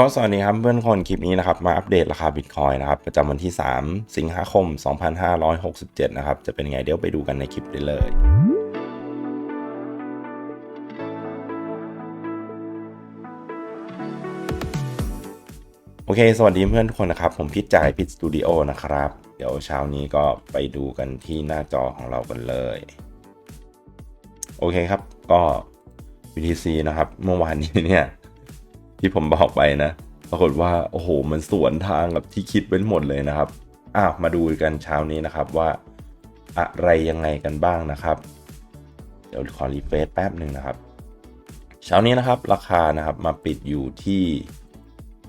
ก็สวัสดีครับเพื่อนคนคลิปนี้นะครับมาอัปเดตราคาบิตคอยนะครับประจำวันที่ 3 สิงหาคม 2567 นะครับ จะเป็นไงเดี๋ยวไปดูกันในคลิปได้เลยโอเค สวัสดีเพื่อนทุกคนนะครับ ผมพิจากพิทสตูดิโอนะครับ เดี๋ยวเช้านี้ก็ไปดูกันที่หน้าจอของเรากันเลย โอเคครับก็ BTC นะครับ เมื่อวานนี้เนี่ย ที่ผมบอกไปนะ ปรากฏว่าโอ้โหมันสวนทางกับที่คิดไว้หมดเลยนะครับอ้าวมาดูกันเช้านี้นะครับว่าอะไรยังไงกันบ้างนะครับ เดี๋ยวขอรีเฟรชแป๊บหนึ่งนะครับ เช้านี้นะครับราคานะครับมาปิดอยู่ที่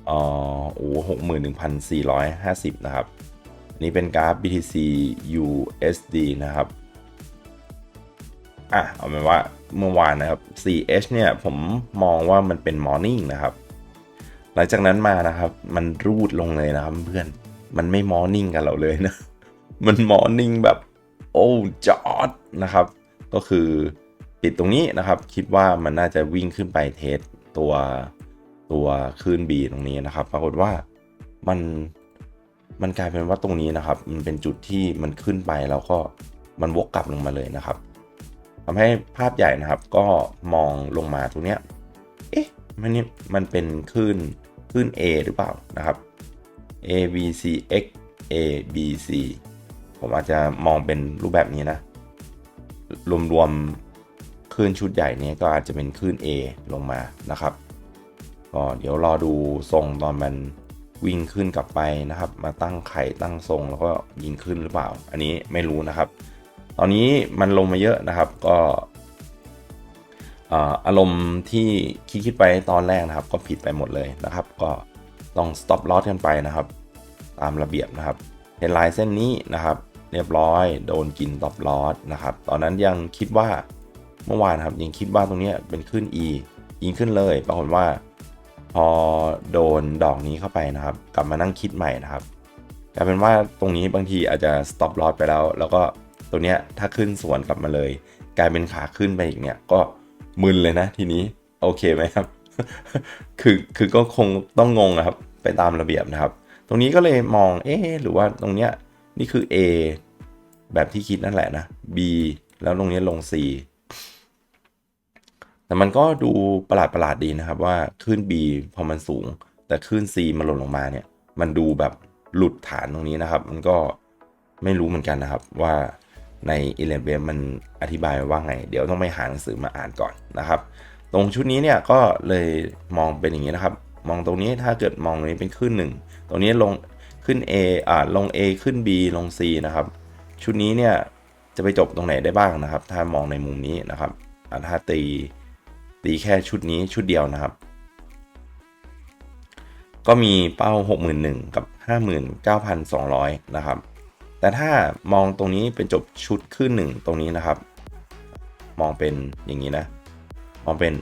อ๋อโอ้หกหมื่นหนึ่งพันสี่ร้อยห้าสิบนะครับอันนี้เป็นกราฟ BTC USD นะครับอะเอาเป็นว่า เมื่อวานนะครับ 4H เนี่ยผมมองว่ามันเป็น morning นะครับ หลังจากนั้นมานะครับมันรูดลงเลยนะครับเพื่อน มันไม่ morning กันเราเลยนะ มัน morning แบบโอ้จอดนะครับ ก็คือปิดตรงนี้นะครับ คิดว่ามันน่าจะวิ่งขึ้นไปเทสตัวตัวคลื่น B ตรงนี้นะครับ ปรากฏว่ามันมันกลายเป็นว่าตรงนี้นะครับ มันเป็นจุดที่มันขึ้นไปแล้วก็มันวกกลับลงมาเลยนะครับ ทำให้ภาพใหญ่นะครับก็มองลงมาตรงเนี้ยเอ๊ะมันนี่มันเป็นคลื่นคลื่น A หรือเปล่านะครับ A B C X A B C ผมอาจจะมองเป็นรูปแบบนี้นะ รวมๆคลื่นชุดใหญ่นี้ก็อาจจะเป็นคลื่น A ลงมานะครับก็เดี๋ยวรอดูทรงตอนมันวิ่งขึ้นกลับไปนะครับ มาตั้งไข่ตั้งทรงแล้วก็ยิงขึ้นหรือเปล่า อันนี้ไม่รู้นะครับ ตอนนี้มันลงมาเยอะนะครับก็อารมณ์ที่คิดคิดไปตอนแรกนะครับ ก็ผิดไปหมดเลยนะครับ ก็ต้อง stop loss กันไปนะครับ ตามระเบียบนะครับเฮดไลน์เส้นนี้นะครับ เรียบร้อยโดนกิน stop loss นะครับ ตอนนั้นยังคิดว่าเมื่อวานครับยังคิดว่าตรงนี้เป็นขึ้น E ยิงขึ้นเลย ปรากฏว่า พอโดนดอกนี้เข้าไปนะครับ กลับมานั่งคิดใหม่นะครับกลายเป็นว่าตรงนี้บางทีอาจจะ stop loss ไปแล้ว แล้วก็ ตัวเนี้ยถ้าขึ้นสวนกลับมาเลย กลายเป็นขาขึ้นไปอีกเนี่ยก็มึนเลยนะทีนี้โอเคไหมครับ คือคือก็คงต้องงงนะครับ ไปตามระเบียบนะครับ ตรงนี้ก็เลยมองเอ๊หรือว่าตรงเนี้ยนี่คือ A แบบที่คิดนั่นแหละนะ B แล้วตรงนี้ลง C แต่มันก็ดูประหลาดประหลาดดีนะครับว่าขึ้น B พอมันสูง แต่ขึ้น C มันหล่นลงมาเนี่ย มันดูแบบหลุดฐานตรงนี้นะครับ มันก็ไม่รู้เหมือนกันนะครับว่า ใน e l e v e n มันอธิบายว่าไง เดี๋ยวต้องไปหาหนังสือมาอ่านก่อนนะครับ ตรงชุดนี้เนี่ยก็เลยมองเป็นอย่างนี้นะครับ มองตรงนี้ถ้าเกิดมองตรงนี้เป็นขึ้นหนึ่งตรงนี้ลงขึ้น A อ่าลง A ขึ้น B ลง C นะครับ ชุดนี้เนี่ยจะไปจบตรงไหนได้บ้างนะครับ ถ้ามองในมุมนี้นะครับถ้าตีตีแค่ชุดนี้ชุดเดียวนะครับ ก็มีเป้า 61,000 กับ 59,200 นะครับ แต่ถ้ามองตรงนี้เป็นจบชุดขึ้นหนึ่งตรงนี้นะครับ มองเป็นอย่างนี้นะ มองเป็น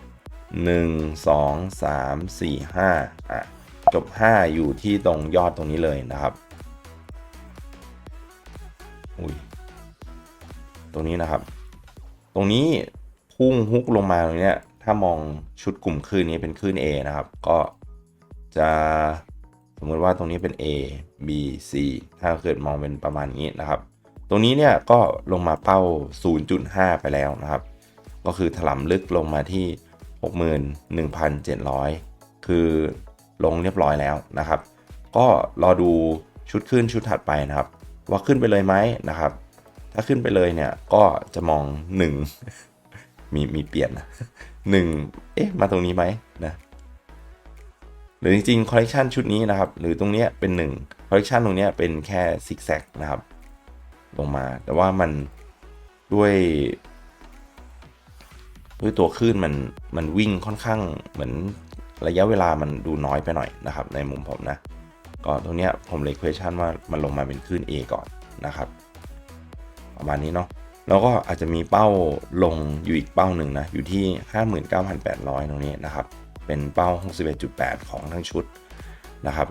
1 2 3 4 5อะจบ 5 อยู่ที่ตรงยอดตรงนี้เลยนะครับอุ้ยตรงนี้นะครับ ตรงนี้พุ่งฮุกลงมาตรงนี้ถ้ามองชุดกลุ่มคลื่นนี้เป็นคลื่น A นะครับ ก็จะ สมมติว่าตรงนี้เป็น A B C ถ้าเกิดมองเป็นประมาณนี้นะครับ ตรงนี้เนี่ยก็ลงมาเป้า 0.5 ไปแล้วนะครับ ก็คือถล่มลึกลงมาที่ 61,700 คือลงเรียบร้อยแล้วนะครับ ก็รอดูชุดขึ้นชุดถัดไปนะครับ ว่าขึ้นไปเลยไหมนะครับ ถ้าขึ้นไปเลยเนี่ยก็จะมอง 1 มีมีเปลี่ยนนะ1เอ๊ะ มาตรงนี้ไหมนะ หรือจริงๆคอลเลกชันชุดนี้นะครับ หรือตรงนี้เป็น1คอลเลกชันตรงนี้เป็นแค่ซิกแซกนะครับ ลงมา แต่ว่ามันด้วยด้วยตัวคลื่นมันมันวิ่งค่อนข้างเหมือนระยะเวลามันดูน้อยไปหน่อยนะครับ ในมุมผมนะ ก็ตรงนี้ผมเลย question ว่ามันลงมาเป็นคลื่น A ก่อนนะครับ ประมาณนี้เนาะแล้วก็อาจจะมีเป้าลงอยู่อีกเป้าหนึ่งนะ อยู่ที่ 59,800 ตรงนี้นะครับ เป็นเป้า 61.8 ของทั้งชุดนะครับ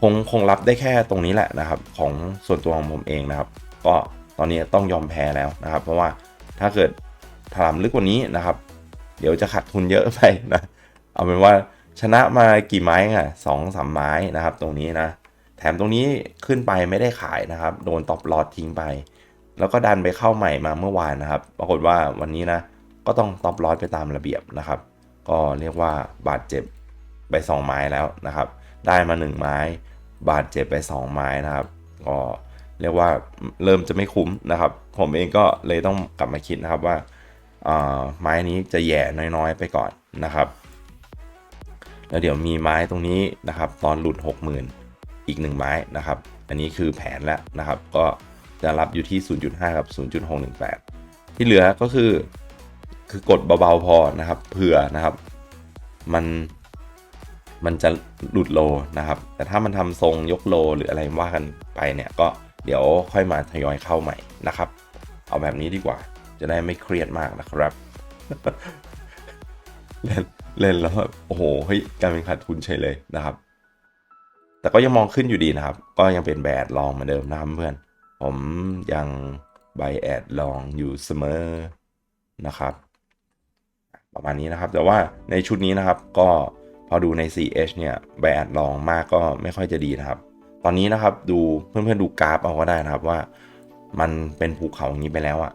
คงคงรับได้แค่ตรงนี้แหละนะครับ ของส่วนตัวของผมเองนะครับ ก็ตอนนี้ต้องยอมแพ้แล้วนะครับ เพราะว่าถ้าเกิดถลำลึกกว่านี้นะครับ เดี๋ยวจะขาดทุนเยอะไปนะเอาเป็นว่าชนะมากี่ไม้อะสองสามไม้นะครับ ตรงนี้นะ แถมตรงนี้ขึ้นไปไม่ได้ขายนะครับ โดนตอบลอดทิ้งไป แล้วก็ดันไปเข้าใหม่มาเมื่อวานนะครับ ปรากฏว่าวันนี้นะ ก็ต้องตอบลอดไปตามระเบียบนะครับ ก็เรียกว่าบาดเจ็บไป 2 ไม้แล้วนะครับ ได้มา 1 ไม้ บาดเจ็บไป 2 ไม้นะครับก็เรียกว่าเริ่มจะไม่คุ้มนะครับ ผมเองก็เลยต้องกลับมาคิดนะครับว่าไม้นี้จะแย่น้อยๆ ไปก่อนนะครับ แล้วเดี๋ยวมีไม้ตรงนี้นะครับ ตอนหลุด 60,000 อีก 1 ไม้นะครับ อันนี้คือแผนแล้วนะครับ ก็จะรับอยู่ที่ 0.5 กับ 0.618 ที่เหลือก็คือ คือกดเบาๆพอนะครับ เผื่อนะครับ มันมันจะหลุดโลนะครับ แต่ถ้ามันทำทรงยกโลหรืออะไรว่ากันไปเนี่ยก็เดี๋ยวค่อยมาทยอยเข้าใหม่นะครับ เอาแบบนี้ดีกว่า จะได้ไม่เครียดมากนะครับ เล่นเล่นแล้วแบบโอ้โหเฮ้ยการเป็นขาดทุนเฉยเลยนะครับ แต่ก็ยังมองขึ้นอยู่ดีนะครับ ก็ยังเป็นแบดลองเหมือนเดิมนะครับเพื่อน ผมยังใบแอดลองอยู่เสมอนะครับ ประมาณนี้นะครับ แต่ว่าในชุดนี้นะครับก็พอดูใน 4H เนี่ยใบแอดลองมากก็ไม่ค่อยจะดีนะครับ ตอนนี้นะครับดูเพื่อนๆดูกราฟเอาก็ได้นะครับว่า มันเป็นภูเขาอย่างนี้ไปแล้วอะ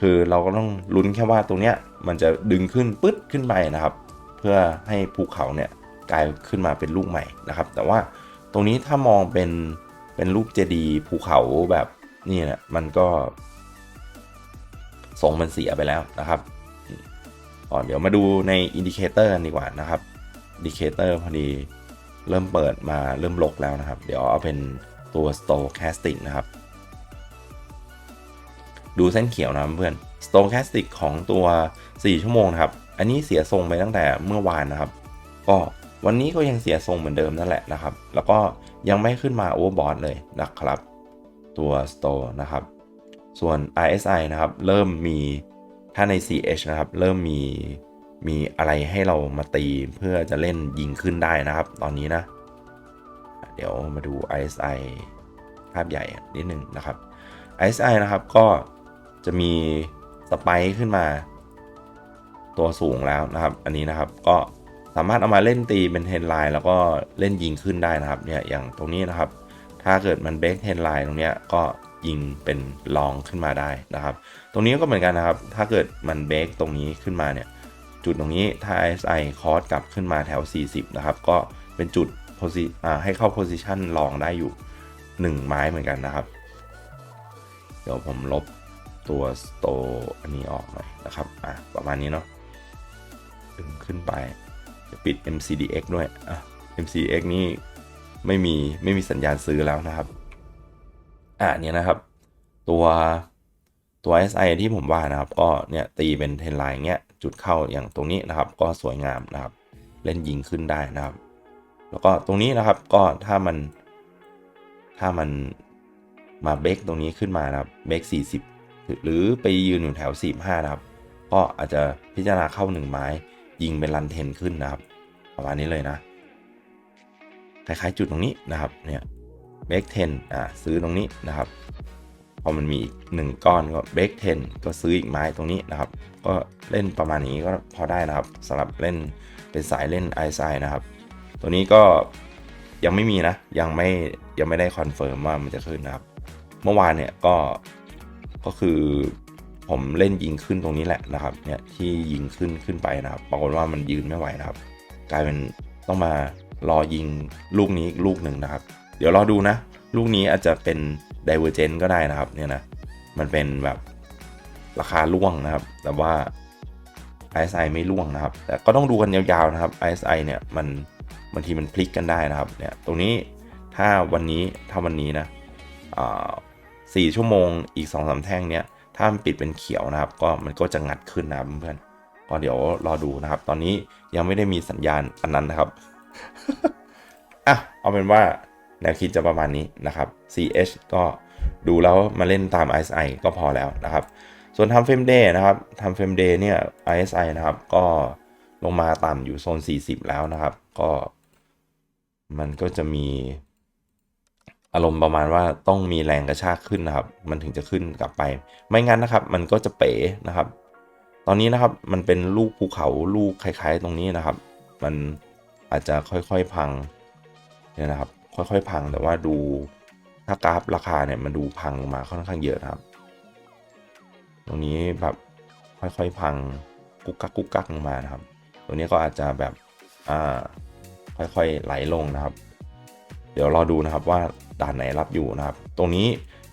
คือเราก็ต้องลุ้นแค่ว่าตรงเนี้ยมันจะดึงขึ้นปึ๊ดขึ้นไปนะครับ เพื่อให้ภูเขาเนี่ยกลายขึ้นมาเป็นลูกใหม่นะครับ แต่ว่าตรงนี้ถ้ามองเป็นเป็นรูปเจดีย์ภูเขาแบบนี่นี่ยมันก็ทรงมันเสียไปแล้วนะครับ ก่อเดี๋ยวมาดูในอินดิเคเตอร์กันดีกว่านะครับอินดิเคเตอร์พอดีเริ่มเปิดมาเริ่มลกแล้วนะครับ เดี๋ยวเอาเป็นตัว Stochastic นะครับ ดูเส้นเขียวนะเพื่อน Stochastic ของตัว 4 ชั่วโมงนะครับ อันนี้เสียทรงไปตั้งแต่เมื่อวานนะครับ ก็วันนี้ก็ยังเสียทรงเหมือนเดิมนั่นแหละนะครับ แล้วก็ยังไม่ขึ้นมาโอเวอร์บอทเลยนะครับ ตัว Store นะครับ ส่วน RSI นะครับ เริ่มมี ถ้าใน CH นะครับ เริ่มมีมีอะไรให้เรามาตีเพื่อจะเล่นยิงขึ้นได้นะครับ ตอนนี้นะ เดี๋ยวมาดู RSI ภาพใหญ่นิดนึงนะครับ RSI นะครับก็จะมีสไปขึ้นมา ตัวสูงแล้วนะครับ อันนี้นะครับก็สามารถเอามาเล่นตีเป็นเทนไลน์แล้วก็เล่นยิงขึ้นได้นะครับเนี่ยอย่างตรงนี้นะครับ ถ้าเกิดมันเบรกเทนไลน์ตรงเนี้ยก็ยิงเป็นลองขึ้นมาได้นะครับ ตรงนี้ก็เหมือนกันนะครับ ถ้าเกิดมันเบรกตรงนี้ขึ้นมาเนี่ย จุดตรงนี้ถ้า RSI คอร์สกลับขึ้นมาแถว 40 นะครับ ก็เป็นจุดโพซิให้เข้าโพซิชันลองได้อยู่ 1 ไม้เหมือนกันนะครับ เดี๋ยวผมลบตัวสโตอันนี้ออกหน่อยนะครับอะประมาณนี้เนาะดึงขึ้นไปจะปิด MCDX ด้วยอะ MCDX นี่ไม่มีไม่มีสัญญาณซื้อแล้วนะครับ อะเนี่ยนะครับ ตัวตัว SI ที่ผมว่านะครับ ก็เนี่ยตีเป็นเทนไลน์เงี้ยจุดเข้าอย่างตรงนี้นะครับ ก็สวยงามนะครับ เล่นยิงขึ้นได้นะครับ แล้วก็ตรงนี้นะครับก็ถ้ามันถ้ามันมาเบรกตรงนี้ขึ้นมานะครับเบรก40 หรือไปยืนอยู่แถว 45 นะครับ ก็อาจจะพิจารณาเข้า 1 ไม้ ยิงเป็นรันเทนขึ้นนะครับ ประมาณนี้เลยนะ คล้ายๆจุดตรงนี้นะครับเนี่ย เบรกเทนอ่าซื้อตรงนี้นะครับพอมันมีอีกหนึ่งก้อนก็เบรกเทนก็ซื้ออีกไม้ตรงนี้นะครับ ก็เล่นประมาณนี้ก็พอได้นะครับสำหรับเล่นเป็นสายเล่นไอซนะครับ ตัวนี้ก็ยังไม่มีนะ ยังไม่ยังไม่ได้คอนเฟิร์มว่ามันจะขึ้นนะครับ เมื่อวานเนี่ยก็ก็คือผมเล่นยิงขึ้นตรงนี้แหละนะครับเนี่ยที่ยิงขึ้นขึ้นไปนะครับปรากฏว่ามันยืนไม่ไหวนะครับ กลายเป็นต้องมารอยิงลูกนี้อีกลูกหนึ่งนะครับ เดี๋ยวรอดูนะ ลูกนี้อาจจะเป็น Divergent ก็ได้นะครับเนี่ยนะ มันเป็นแบบราคาล่วงนะครับ แต่ว่า RSI ไม่ล่วงนะครับ แต่ก็ต้องดูกันยาวๆนะครับ RSI เนี่ยมันบางทีมันพลิกกันได้นะครับเนี่ยตรงนี้ถ้าวันนี้ถ้าวันนี้นะสี่ชั่วโมงอีก2อสาแท่งเนี้ยถ้ามันปิดเป็นเขียวนะครับ ก็มันก็จะงัดขึ้นนะครับเพื่อนก็เดี๋ยวรอดูนะครับ ตอนนี้ยังไม่ได้มีสัญญาณอันนั้นนะครับอะเอาเป็นว่า แนวคิดจะประมาณนี้นะครับ CH ก็ดูแล้วมาเล่นตาม RSI ก็พอแล้วนะครับ ส่วนทำเฟรมเดย์นะครับทำเฟรมเดย์เนี่ย RSI นะครับก็ลงมาต่ำอยู่โซน 40 แล้วนะครับ ก็มันก็จะมีอารมณ์ประมาณว่าต้องมีแรงกระชากขึ้นนะครับ มันถึงจะขึ้นกลับไป ไม่งั้นนะครับ มันก็จะเป๋นะครับ ตอนนี้นะครับมันเป็นลูกภูเขาลูกคล้ายๆ ตรงนี้นะครับ มันอาจจะค่อยๆพังเนี่ยนะครับ ค่อยๆ พังแต่ว่าดูถ้ากราฟราคาเนี่ยมันดูพังลงมาค่อนข้างเยอะครับ ตรงนี้แบบค่อยๆพังกุกกักกุกกักลงมานะครับตัวนี้ก็อาจจะแบบอ่าค่อยๆไหลลงนะครับ เดี๋ยวรอดูนะครับว่าด่านไหนรับอยู่นะครับ ตรงนี้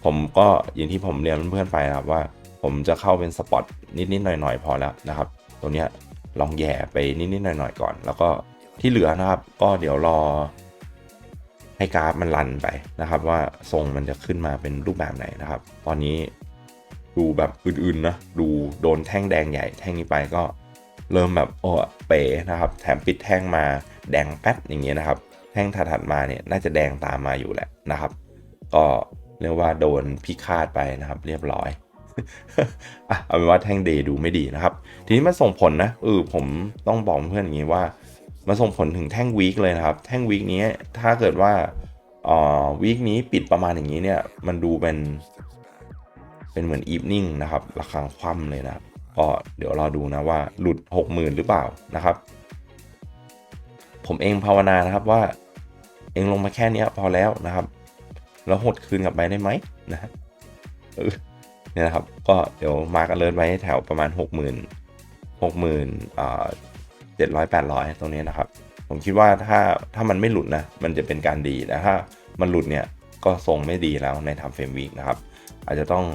ผมก็อย่างที่ผมเรียนเพื่อนๆไปนะครับว่า ผมจะเข้าเป็นสปอตนิดๆหน่อยๆพอแล้วนะครับตัวเนี้ลองแย่ไปนิดๆหน่อยๆก่อน แล้วก็ที่เหลือนะครับ ก็เดี๋ยวรอ ให้กราฟมันรันไปนะครับ ว่าทรงมันจะขึ้นมาเป็นรูปแบบไหนนะครับ ตอนนี้ดูแบบอื่นๆนะดูโดนแท่งแดงใหญ่แท่งนี้ไปก็เริ่มแบบโอ้เป๋นะครับ แถมปิดแท่งมาแดงแป๊บอย่างเงี้ยนะครับ แท่งถัดๆมาเนี่ยน่าจะแดงตามมาอยู่แหละนะครับ ก็เรียกว่าโดนพิฆาตไปนะครับ เรียบร้อยอะเอาเป็นว่าแท่งเดย์ดูไม่ดีนะครับ ทีนี้มันส่งผลนะเออผมต้องบอกเพื่อนอย่างนี้ว่า มันส่งผลถึงแท่งวีคเลยนะครับ แท่งวีคนี้ถ้าเกิดว่าอ่อวีคนี้ปิดประมาณอย่างนี้เนี่ย มันดูเป็น เป็นเหมือนอีฟนิ่งนะครับระฆังคว่ำเลยนะครับก็เดี๋ยวรอดูนะว่าหลุด 60,000 หรือเปล่านะครับ ผมเองภาวนานะครับว่า เองลงมาแค่นี้พอแล้วนะครับ แล้วหดคืนกลับไปได้ไหมนะเนี่ยนะครับ ก็เดี๋ยวมากันเลิศไว้แถวประมาณ 60,000 60,000อ่า 700 800 ตรงนี้นะครับ ผมคิดว่าถ้าถ้ามันไม่หลุดนะ มันจะเป็นการดีแต่ถ้ามันหลุดเนี่ยก็ทรงไม่ดีแล้วในทำเฟรมวีคนะครับ อาจจะต้อง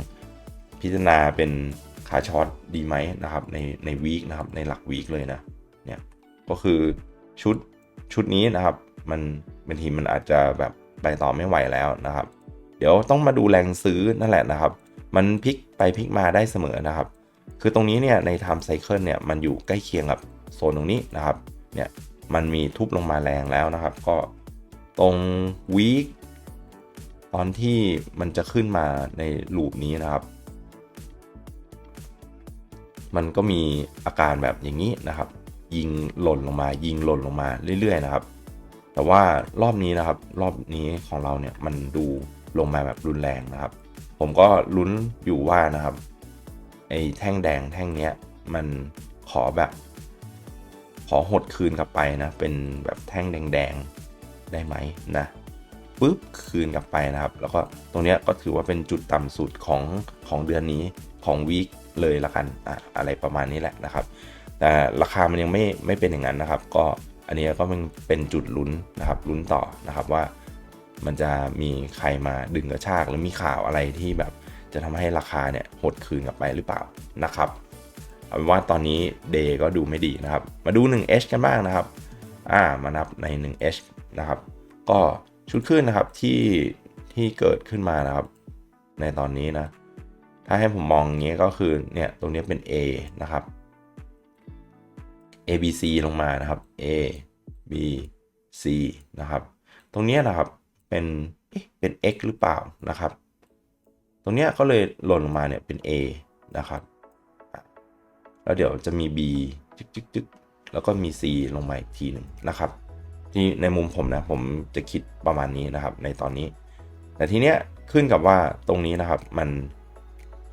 พิจารณาเป็นขาช็อตดีไหมนะครับในในวีคนะครับในหลักวีคเลยนะเนี่ยก็คือชุดชุดนี้นะครับ มันบางทีมันอาจจะแบบไปต่อไม่ไหวแล้วนะครับ เดี๋ยวต้องมาดูแรงซื้อนั่นแหละนะครับ มันพลิกไปพลิกมาได้เสมอนะครับ คือตรงนี้เนี่ยใน time cycle เนี่ยมันอยู่ใกล้เคียงกับ โซนตรงนี้นะครับเนี่ยมันมีทุบลงมาแรงแล้วนะครับ ก็ตรงวีคตอนที่มันจะขึ้นมาในลูปนี้นะครับ มันก็มีอาการแบบอย่างนี้นะครับ ยิงหล่นลงมายิงหล่นลงมาเรื่อยๆนะครับ แต่ว่ารอบนี้นะครับรอบนี้ของเราเนี่ยมันดูลงมาแบบรุนแรงนะครับ ผมก็ลุ้นอยู่ว่านะครับไอ้แท่งแดงแท่งเนี้ยมันขอแบบ ขอหดคืนกลับไปนะ เป็นแบบแท่งแดงๆ ได้ไหมนะปุ๊บคืนกลับไปนะครับ แล้วก็ตรงนี้ก็ถือว่าเป็นจุดต่ำสุดของของเดือนนี้ของวีคเลยละกันอะอะไรประมาณนี้แหละนะครับ แต่ราคามันยังไม่ไม่เป็นอย่างนั้นนะครับ ก็อันนี้ก็มันเป็นจุดลุ้นนะครับลุ้นต่อนะครับว่ามันจะมีใครมาดึงกระชากหรือมีข่าวอะไรที่แบบจะทำให้ราคาเนี่ยหดคืนกลับไปหรือเปล่านะครับ เอาเป็นว่าตอนนี้เดย์ก็ดูไม่ดีนะครับ มาดู 1H กันบ้างนะครับ อ่า มานับใน 1H นะครับ ก็ชุดขึ้นนะครับที่ที่เกิดขึ้นมานะครับ ในตอนนี้นะ ถ้าให้ผมมองอย่างนี้ก็คือเนี่ยตรงนี้เป็น A นะครับ A B C ลงมานะครับ A B C นะครับ ตรงนี้นะครับเป็นเอ๊ะเป็น x หรือเปล่านะครับ ตรงเนี้ยก็เลยหล่นลงมาเนี่ยเป็น a นะครับ แล้วเดี๋ยวจะมี b จึกจึกจึกแล้วก็มี c ลงมาอีกทีหนึ่งนะครับ ที่ในมุมผมนะผมจะคิดประมาณนี้นะครับ ในตอนนี้ แต่ทีเนี้ยขึ้นกับว่าตรงนี้นะครับมัน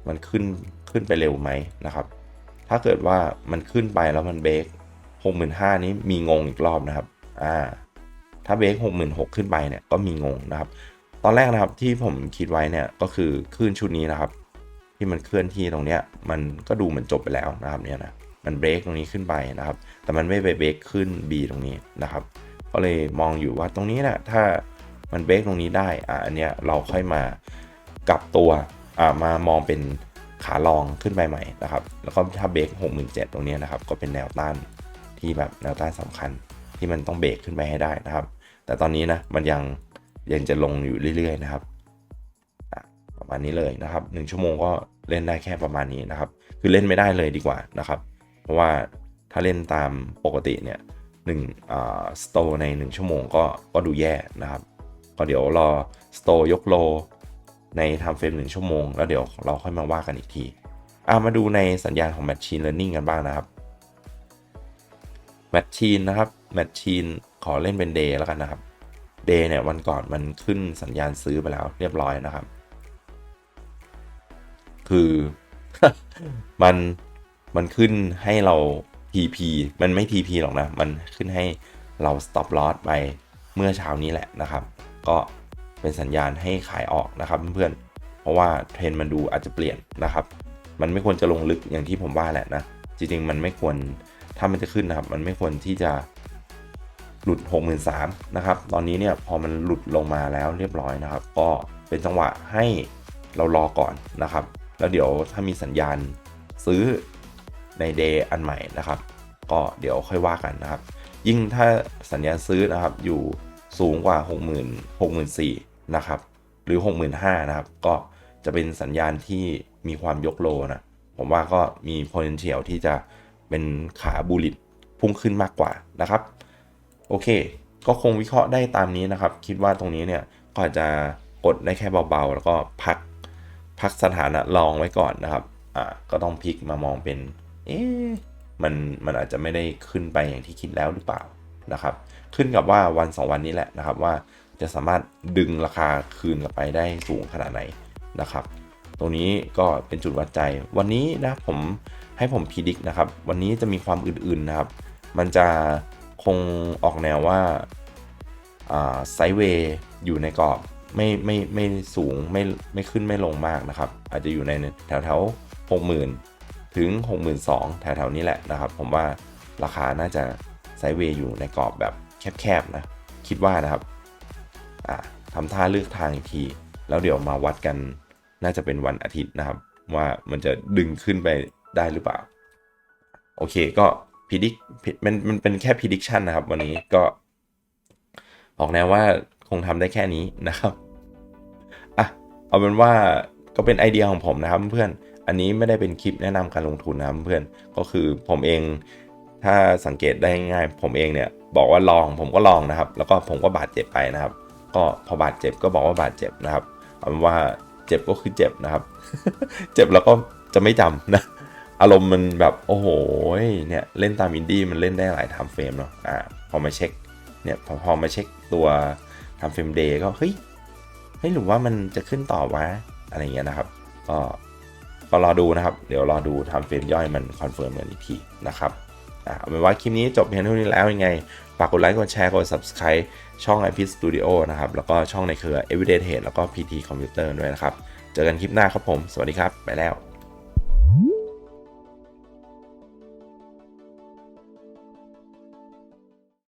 มันขึ้นขึ้นไปเร็วไหมนะครับ ถ้าเกิดว่ามันขึ้นไปแล้วมันเบรกหกหมื่นห้านี้มีงงอีกรอบนะครับอ่าถ้าเบรกหกหมื่นหกขึ้นไปเนี่ยก็มีงงนะครับ ตอนแรกนะครับที่ผมคิดไว้เนี่ยก็คือคลื่นชุดนี้นะครับ ที่มันเคลื่อนที่ตรงเนี้ยมันก็ดูเหมือนจบไปแล้วนะครับเนี่ยนะมันเบรกตรงนี้ขึ้นไปนะครับ แต่มันไม่ไปเบรกขึ้น B ตรงนี้นะครับก็เลยมองอยู่ว่าตรงนี้นะถ้ามันเบรกตรงนี้ได้อะอันเนี้ยเราค่อยมากลับตัวอ่ามามองเป็นขาลองขึ้นไปใหม่นะครับ แล้วก็ถ้าเบรกหกหมื่นเจ็ดตรงนี้นะครับ ก็เป็นแนวต้านที่แบบแนวต้านสำคัญที่มันต้องเบรกขึ้นไปให้ได้นะครับ แต่ตอนนี้นะมันยังยังจะลงอยู่เรื่อยๆนะครับ ประมาณนี้เลยนะครับหนึ่งชั่วโมงก็เล่นได้แค่ประมาณนี้นะครับ คือเล่นไม่ได้เลยดีกว่านะครับ เพราะว่าถ้าเล่นตามปกติเนี่ยหนึ่งอ่าสโตใน 1 ชั่วโมงก็ก็ดูแย่นะครับ ก็เดี๋ยวรอสโตยกโลในทำเฟรมหนึ่งชั่วโมง แล้วเดี๋ยวเราค่อยมาว่ากันอีกทีอ่ามาดูในสัญญาณของ Machine Learning กันบ้างนะครับแมชชีนนะครับแมชชีนขอเล่นเป็นเดย์แล้วกันนะครับเดย์เนี่ยวันก่อนมันขึ้นสัญญาณซื้อไปแล้วเรียบร้อยนะครับ คือมันมันขึ้นให้เรา TP มันไม่ TP หรอกนะ มันขึ้นให้เรา stop loss ไปเมื่อเช้านี้แหละนะครับ ก็เป็นสัญญาณให้ขายออกนะครับเพื่อนๆ เพราะว่าเทรนด์มันดูอาจจะเปลี่ยนนะครับ มันไม่ควรจะลงลึกอย่างที่ผมว่าแหละนะ จริงๆ มันไม่ควร ถ้ามันจะขึ้นนะครับ มันไม่ควรที่จะหลุด 63,000นะครับ ตอนนี้เนี่ยพอมันหลุดลงมาแล้วเรียบร้อยนะครับ ก็เป็นจังหวะให้เรารอก่อนนะครับ แล้วเดี๋ยวถ้ามีสัญญาณซื้อในเดย์อันใหม่นะครับ ก็เดี๋ยวค่อยว่ากันนะครับ ยิ่งถ้าสัญญาณซื้อนะครับอยู่สูงกว่า 60,000 6 4 0 0นะครับ หรือ 65,000นะครับ ก็จะเป็นสัญญาณที่มีความยกโลนะ ผมว่าก็มี potential ที่จะเป็นขาบูลิตพุ่งขึ้นมากกว่านะครับ โอเค ก็คงวิเคราะห์ได้ตามนี้นะครับ คิดว่าตรงนี้เนี่ยก็อาจจะกดได้แค่เบาๆ แล้วก็พัก พักสถานะลองไว้ก่อนนะครับอ่าก็ต้องพลิกมามองเป็นเอ๊ะมันมันอาจจะไม่ได้ขึ้นไปอย่างที่คิดแล้วหรือเปล่านะครับ ขึ้นกับว่าวัน 2 วันนี้แหละนะครับว่าจะสามารถดึงราคาคืนกลับไปได้สูงขนาดไหนนะครับ ตรงนี้ก็เป็นจุดวัดใจ วันนี้นะผมให้ผมพิดิกนะครับ วันนี้จะมีความอื่นๆนะครับ มันจะคงออกแนวว่าไซเวย์อยู่ในกรอบ ไม่ไม่ไม่สูงไม่ไม่ขึ้นไม่ลงมากนะครับ อาจจะอยู่ในแถวแถวหกหมื่นถึง 62,000แถวๆนี้แหละนะครับ ผมว่าราคาน่าจะไซด์เวย์อยู่ในกรอบแบบแคบๆนะ คิดว่านะครับอ่าทำท่าเลือกทางอีกที แล้วเดี๋ยวมาวัดกันน่าจะเป็นวันอาทิตย์นะครับ ว่ามันจะดึงขึ้นไปได้หรือเปล่า โอเคก็พิดิกมันมันเป็นแค่ prediction นะครับ วันนี้ก็ ออกแนวว่าคงทำได้แค่นี้นะครับ เอาเป็นว่าก็เป็นไอเดียของผมนะครับเพื่อน อันนี้ไม่ได้เป็นคลิปแนะนำการลงทุนนะครับเพื่อน ก็คือผมเองถ้าสังเกตได้ง่ายผมเองเนี่ยบอกว่าลองผมก็ลองนะครับ แล้วก็ผมก็บาดเจ็บไปนะครับ ก็พอบาดเจ็บก็บอกว่าบาดเจ็บนะครับเอาเป็นว่าเจ็บก็คือเจ็บนะครับ เจ็บแล้วก็จะไม่จำนะอารมณ์มันแบบโอ้โหเนี่ยเล่นตามอินดี้มันเล่นได้หลายทม์เฟรมเนาะอ่าพอมาเช็คเนี่ยพอพอมาเช็คตัวทม์เฟรมเดย์ก็เฮ้ย เฮ้ยหรือว่ามันจะขึ้นต่อวะอะไรเงี้ยนะครับก็ก็รอดูนะครับ เดี๋ยวรอดูทำเฟรมย่อยมันคอนเฟิร์มกันอีกทีนะครับอ่าเอาเป็นว่าคลิปนี้จบเพียงเท่านี้แล้วยังไงฝากกดไลค์กดแชร์กด subscribe ช่อง IP Studio นะครับ แล้วก็ช่องในเครือ Everyday Trade แล้วก็ PT Computer ด้วยนะครับ เจอกันคลิปหน้าครับผม สวัสดีครับ ไปแล้ว